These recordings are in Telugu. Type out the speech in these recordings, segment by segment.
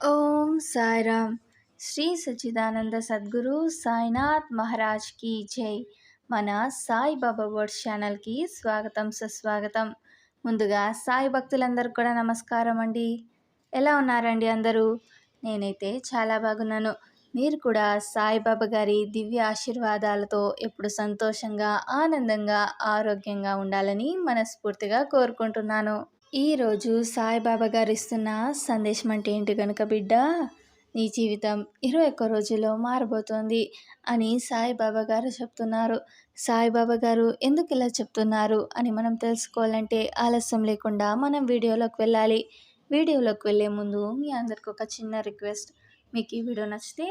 ఓం సాయిరామ్. శ్రీ సచ్చిదానంద సద్గురు సాయినాథ్ మహారాజ్కి జై. మన సాయి బాబా వర్డ్స్ ఛానల్కి స్వాగతం సుస్వాగతం. ముందుగా సాయి భక్తులందరూ కూడా నమస్కారం అండి. ఎలా ఉన్నారండి అందరూ? నేనైతే చాలా బాగున్నాను. మీరు కూడా సాయిబాబా గారి దివ్య ఆశీర్వాదాలతో ఎప్పుడు సంతోషంగా ఆనందంగా ఆరోగ్యంగా ఉండాలని మనస్ఫూర్తిగా కోరుకుంటున్నాను. ఈరోజు సాయిబాబా గారు ఇస్తున్న సందేశం అంటే ఏంటి కనుక బిడ్డ? నీ జీవితం ఇరవై ఒక్క రోజుల్లో మారబోతోంది అని సాయిబాబా గారు చెప్తున్నారు. సాయిబాబా గారు ఎందుకు ఇలా చెప్తున్నారు అని మనం తెలుసుకోవాలంటే ఆలస్యం లేకుండా మనం వీడియోలోకి వెళ్ళాలి. వీడియోలోకి వెళ్ళే ముందు మీ అందరికి ఒక చిన్న రిక్వెస్ట్. మీకు ఈ వీడియో నచ్చితే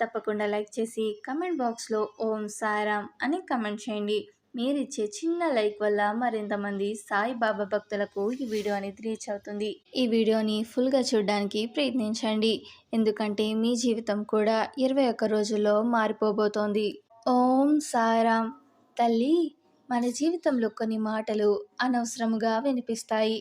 తప్పకుండా లైక్ చేసి కమెంట్ బాక్స్లో ఓం సారామ్ అని కమెంట్ చేయండి. మీరిచ్చే చిన్న లైక్ వల్ల మరింతమంది సాయిబాబా భక్తులకు ఈ వీడియో అనేది రీచ్ అవుతుంది. ఈ వీడియోని ఫుల్గా చూడడానికి ప్రయత్నించండి. ఎందుకంటే మీ జీవితం కూడా ఇరవై ఒక్క రోజుల్లో మారిపోబోతోంది. ఓం సారాం తల్లి మన జీవితంలో కొన్ని మాటలు అనవసరముగా వినిపిస్తాయి.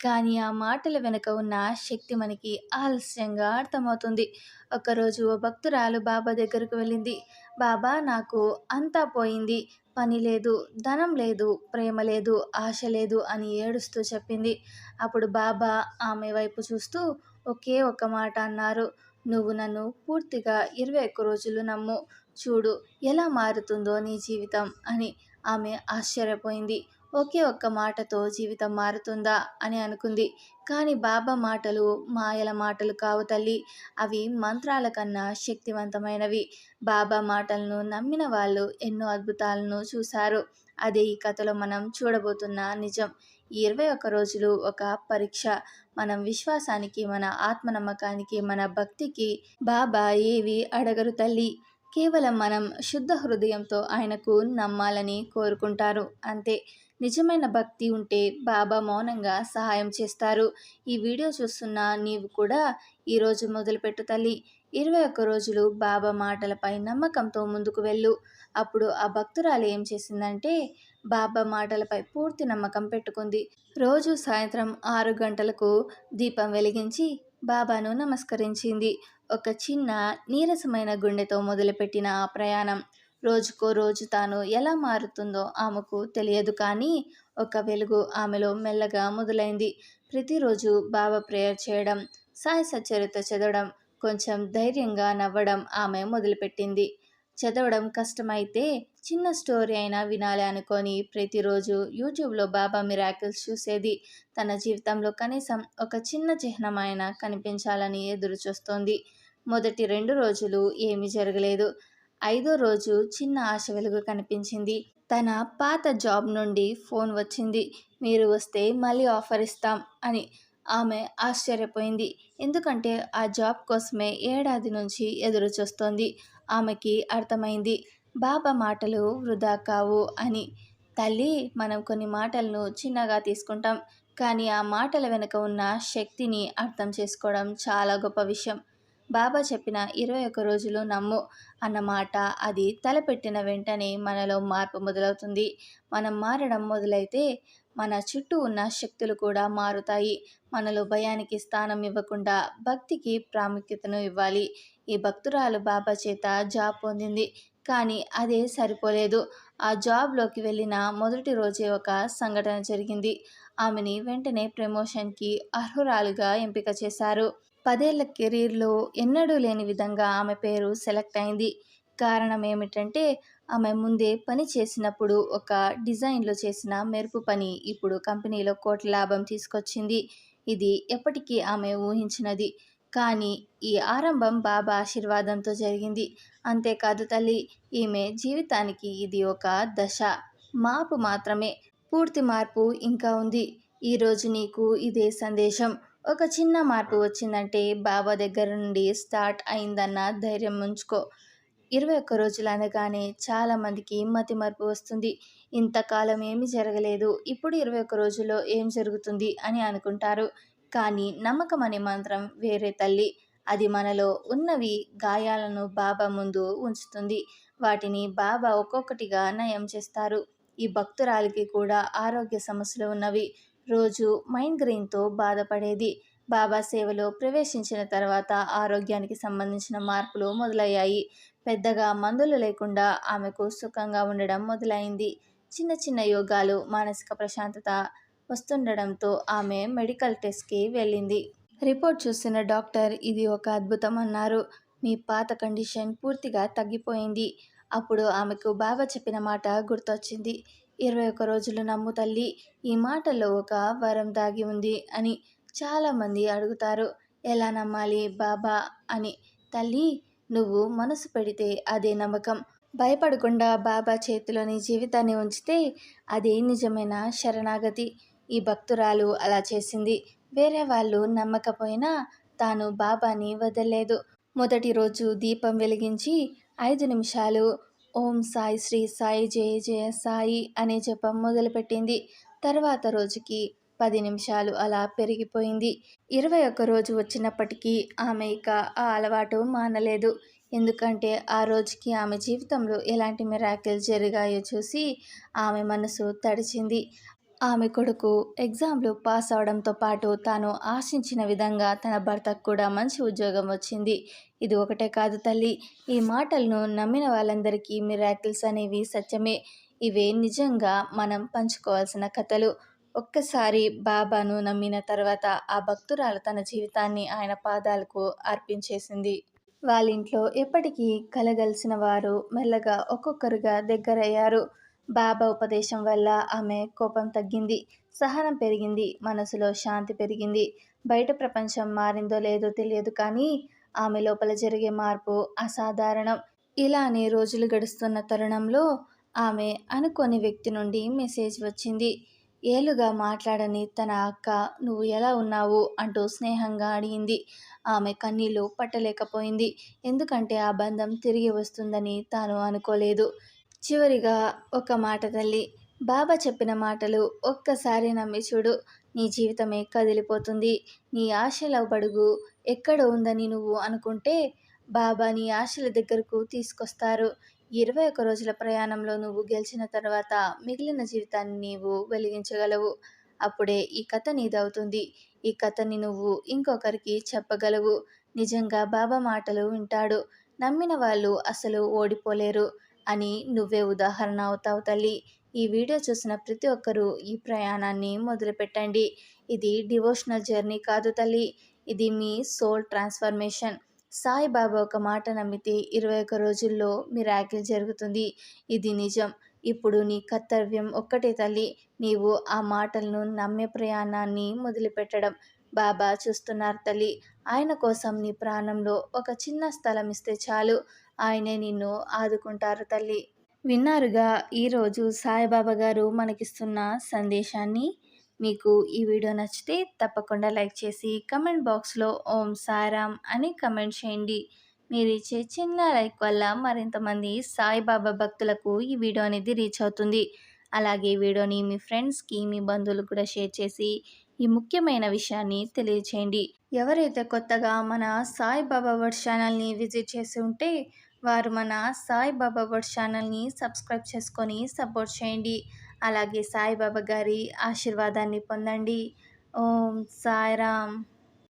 కానీ ఆ మాటల వెనుక ఉన్న శక్తి మనకి ఆలస్యంగా అర్థమవుతుంది. ఒకరోజు ఓ భక్తురాలు బాబా దగ్గరకు వెళ్ళింది. బాబా నాకు అంతా పోయింది. పని లేదు ధనం లేదు ప్రేమ లేదు ఆశ లేదు అని ఏడుస్తూ చెప్పింది. అప్పుడు బాబా ఆమె వైపు చూస్తూ ఒకే ఒక మాట అన్నారు. నువ్వు నన్ను పూర్తిగా ఇరవై ఒక్క రోజులు నమ్ము. చూడు ఎలా మారుతుందో నీ జీవితం అని ఆమె ఆశ్చర్యపోయింది. ఒకే ఒక్క మాటతో జీవితం మారుతుందా అని అనుకుంది. కానీ బాబా మాటలు మాయల మాటలు కావు తల్లి. అవి మంత్రాల కన్నా శక్తివంతమైనవి. బాబా మాటలను నమ్మిన వాళ్ళు ఎన్నో అద్భుతాలను చూశారు. అదే ఈ కథలో మనం చూడబోతున్న నిజం. ఇరవై ఒక్క రోజులు ఒక పరీక్ష. మనం విశ్వాసానికి మన ఆత్మనమ్మకానికి మన భక్తికి బాబా ఏవి అడగరు తల్లి. కేవలం మనం శుద్ధ హృదయంతో ఆయనకు నమ్మాలని కోరుకుంటారు. అంతే. నిజమైన భక్తి ఉంటే బాబా మౌనంగా సహాయం చేస్తారు. ఈ వీడియో చూస్తున్న నీవు కూడా ఈరోజు మొదలుపెట్టు తల్లి. ఇరవై ఒక్క రోజులు బాబా మాటలపై నమ్మకంతో ముందుకు వెళ్ళు. అప్పుడు ఆ భక్తురాలు ఏం చేసిందంటే బాబా మాటలపై పూర్తి నమ్మకం పెట్టుకుంది. రోజు సాయంత్రం ఆరు గంటలకు దీపం వెలిగించి బాబాను నమస్కరించింది. ఒక చిన్న నీరసమైన గుండెతో మొదలుపెట్టిన ఆ ప్రయాణం. రోజుకో రోజు తాను ఎలా మారుతుందో ఆమెకు తెలియదు కానీ ఒక వెలుగు ఆమెలో మెల్లగా మొదలైంది. ప్రతిరోజు బాబా ప్రేయర్ చేయడం సాయి సచరిత చదవడం కొంచెం ధైర్యంగా నవ్వడం ఆమె మొదలుపెట్టింది. చదవడం కష్టమైతే చిన్న స్టోరీ అయినా వినాలి అనుకొని ప్రతిరోజు యూట్యూబ్లో బాబా మిరాకిల్స్ చూసేది. తన జీవితంలో కనీసం ఒక చిన్న చిహ్నమైనా కనిపించాలని ఎదురు చూస్తోంది మొదటి రెండు రోజులు ఏమీ జరగలేదు. ఐదో రోజు చిన్న ఆశ వెలుగు కనిపించింది. తన పాత జాబ్ నుండి ఫోన్ వచ్చింది. మీరు వస్తే మళ్ళీ ఆఫర్ ఇస్తాం అని ఆమె ఆశ్చర్యపోయింది. ఎందుకంటే ఆ జాబ్ కోసమే ఏడాది నుంచి ఎదురు చూస్తోంది ఆమెకి అర్థమైంది. బాబా మాటలు వృధా కావు అని. తల్లి మనం కొన్ని మాటలను చిన్నగా తీసుకుంటాం. కానీ ఆ మాటల వెనుక ఉన్న శక్తిని అర్థం చేసుకోవడం చాలా గొప్ప విషయం. బాబా చెప్పిన ఇరవై ఒక్క రోజులు నమ్ము అన్నమాట అది తలపెట్టిన వెంటనే మనలో మార్పు మొదలవుతుంది. మనం మారడం మొదలైతే మన చుట్టూ ఉన్న శక్తులు కూడా మారుతాయి. మనలో భయానికి స్థానం ఇవ్వకుండా భక్తికి ప్రాముఖ్యతను ఇవ్వాలి. ఈ భక్తురాలు బాబా చేత జాబ్ పొందింది. కానీ అదే సరిపోలేదు. ఆ జాబ్లోకి వెళ్ళిన మొదటి రోజే ఒక సంఘటన జరిగింది. ఆమెని వెంటనే ప్రమోషన్కి అర్హురాలుగా ఎంపిక చేశారు. పదేళ్ళ కెరీర్లో ఎన్నడూ లేని విధంగా ఆమె పేరు సెలెక్ట్ అయింది. కారణం ఏమిటంటే ఆమె ముందే పని చేసినప్పుడు ఒక డిజైన్లో చేసిన మెరుపు పని ఇప్పుడు కంపెనీలో కోట్ల లాభం తీసుకొచ్చింది. ఇది ఎప్పటికీ ఆమె ఊహించినది. కానీ ఈ ఆరంభం బాబా ఆశీర్వాదంతో జరిగింది. అంతేకాదు తల్లి ఈమె జీవితానికి ఇది ఒక దశ. మార్పు మాత్రమే. పూర్తి మార్పు ఇంకా ఉంది. ఈరోజు నీకు ఇదే సందేశం. ఒక చిన్న మార్పు వచ్చిందంటే బాబా దగ్గర నుండి స్టార్ట్ అయిందన్న ధైర్యం ఉంచుకో. ఇరవై ఒక్క రోజులు అనగానే చాలామందికి మతి మార్పు వస్తుంది. ఇంతకాలం ఏమీ జరగలేదు. ఇప్పుడు ఇరవై ఒక్క రోజుల్లో ఏం జరుగుతుంది అని అనుకుంటారు. కానీ నమ్మకం అనే మంత్రం వేరే తల్లి. అది మనలో ఉన్నవి గాయాలను బాబా ముందు ఉంచుతుంది. వాటిని బాబా ఒక్కొక్కటిగా నయం చేస్తారు. ఈ భక్తురాలికి కూడా ఆరోగ్య సమస్యలు ఉన్నవి. రోజు మైండ్ బాధపడేది. బాబా సేవలో ప్రవేశించిన తర్వాత ఆరోగ్యానికి సంబంధించిన మార్పులు మొదలయ్యాయి. పెద్దగా మందులు లేకుండా ఆమెకు సుఖంగా ఉండడం మొదలైంది. చిన్న చిన్న యోగాలు మానసిక ప్రశాంతత వస్తుండడంతో ఆమె మెడికల్ టెస్ట్కి వెళ్ళింది. రిపోర్ట్ చూసిన డాక్టర్ ఇది ఒక అద్భుతం అన్నారు. మీ పాత కండిషన్ పూర్తిగా తగ్గిపోయింది. అప్పుడు ఆమెకు బాబా చెప్పిన మాట గుర్తొచ్చింది. ఇరవై ఒక్క రోజులు నమ్ము తల్లి ఈ మాటలో ఒక వరం దాగి ఉంది అని చాలామంది అడుగుతారు. ఎలా నమ్మాలి బాబా అని. తల్లి నువ్వు మనసు పెడితే అదే నమ్మకం. భయపడకుండా బాబా చేతిలోని జీవితాన్ని ఉంచితే అదే నిజమైన శరణాగతి. ఈ భక్తురాలు అలా చేసింది. వేరే వాళ్ళు నమ్మకపోయినా తాను బాబాని వదలలేదు. మొదటి రోజు దీపం వెలిగించి ఐదు నిమిషాలు ఓం సాయి శ్రీ సాయి జయ జయ సాయి అనే జపం మొదలుపెట్టింది. తర్వాత రోజుకి పది నిమిషాలు అలా పెరిగిపోయింది. ఇరవై ఒక్క రోజు వచ్చినప్పటికీ ఆమె ఇక ఆ అలవాటు మానలేదు. ఎందుకంటే ఆ రోజుకి ఆమె జీవితంలో ఎలాంటి మిరాకిల్ జరిగాయో చూసి ఆమె మనసు తడిచింది. ఆమె కొడుకు ఎగ్జామ్లో పాస్ అవడంతో పాటు తాను ఆశించిన విధంగా తన భర్తకు కూడా మంచి ఉద్యోగం వచ్చింది. ఇది ఒకటే కాదు తల్లి ఈ మాటలను నమ్మిన వాళ్ళందరికీ మిరాకిల్స్ అనేవి సత్యమే. ఇవే నిజంగా మనం పంచుకోవాల్సిన కథలు. ఒక్కసారి బాబాను నమ్మిన తర్వాత ఆ భక్తురాలు తన జీవితాన్ని ఆయన పాదాలకు అర్పించేసింది. వాళ్ళ ఇంట్లో ఎప్పటికీ కలగలిసిన వారు మెల్లగా ఒక్కొక్కరుగా దగ్గరయ్యారు. బాబా ఉపదేశం వల్ల ఆమె కోపం తగ్గింది. సహనం పెరిగింది. మనసులో శాంతి పెరిగింది. బయట ప్రపంచం మారిందో లేదో తెలియదు కానీ ఆమె లోపల జరిగే మార్పు అసాధారణం. ఇలానే రోజులు గడుస్తున్న తరుణంలో ఆమె అనుకోని వ్యక్తి నుండి మెసేజ్ వచ్చింది. ఏలుగా మాట్లాడని తన అక్క నువ్వు ఎలా ఉన్నావు? అంటూ స్నేహంగా అడిగింది. ఆమె కన్నీళ్ళు పట్టలేకపోయింది. ఎందుకంటే ఆ బంధం తిరిగి వస్తుందని తాను అనుకోలేదు. చివరిగా ఒక మాట తల్లి. బాబా చెప్పిన మాటలు ఒక్కసారి నమ్మి చూడు నీ జీవితమే కదిలిపోతుంది. నీ ఆశల బడుగు ఎక్కడ ఉందని నువ్వు అనుకుంటే బాబా నీ ఆశల దగ్గరకు తీసుకొస్తారు. ఇరవై ఒక్క రోజుల ప్రయాణంలో నువ్వు గెలిచిన తర్వాత మిగిలిన జీవితాన్ని నీవు వెలిగించగలవు. అప్పుడే ఈ కథ నీదవుతుంది ఈ కథని నువ్వు ఇంకొకరికి చెప్పగలవు. నిజంగా బాబా మాటలు వింటాడు. నమ్మిన వాళ్ళు అసలు ఓడిపోలేరు. అని నువ్వే ఉదాహరణ అవుతావు తల్లి. ఈ వీడియో చూసిన ప్రతి ఒక్కరూ ఈ ప్రయాణాన్ని మొదలుపెట్టండి. ఇది డివోషనల్ జర్నీ కాదు తల్లి. ఇది మీ సోల్ ట్రాన్స్ఫర్మేషన్. సాయిబాబా ఒక మాట నమ్మితే ఇరవై ఒక్క రోజుల్లో మిరాకిల్ జరుగుతుంది. ఇది నిజం. ఇప్పుడు నీ కర్తవ్యం ఒక్కటే తల్లి. నీవు ఆ మాటలను నమ్మే ప్రయాణాన్ని మొదలుపెట్టడం. బాబా చూస్తున్నారు తల్లి. ఆయన కోసం నీ ప్రాణంలో ఒక చిన్న స్థలం ఇస్తే చాలు. ఆయనే నిన్ను ఆదుకుంటారు తల్లి. విన్నారుగా ఈరోజు సాయిబాబా గారు మనకిస్తున్న సందేశాన్ని? మీకు ఈ వీడియో నచ్చితే తప్పకుండా లైక్ చేసి కమెంట్ బాక్స్లో ఓం సారామ్ అని కమెంట్ చేయండి. మీరు ఇచ్చే చిన్న లైక్ వల్ల మరింతమంది సాయిబాబా భక్తులకు ఈ వీడియో అనేది రీచ్ అవుతుంది. అలాగే ఈ వీడియోని మీ ఫ్రెండ్స్కి మీ బంధువులకు కూడా షేర్ చేసి ఈ ముఖ్యమైన విషయాన్ని తెలియచేయండి. ఎవరైతే కొత్తగా మన సాయిబాబా వర్డ్ ఛానల్ని విజిట్ చేసి ఉంటే వారు మన సాయిబాబా వర్డ్ ఛానల్ని సబ్స్క్రైబ్ చేసుకొని సపోర్ట్ చేయండి. అలాగే సాయిబాబా గారి ఆశీర్వాదాన్ని పొందండి. ఓం సాయిరామ్.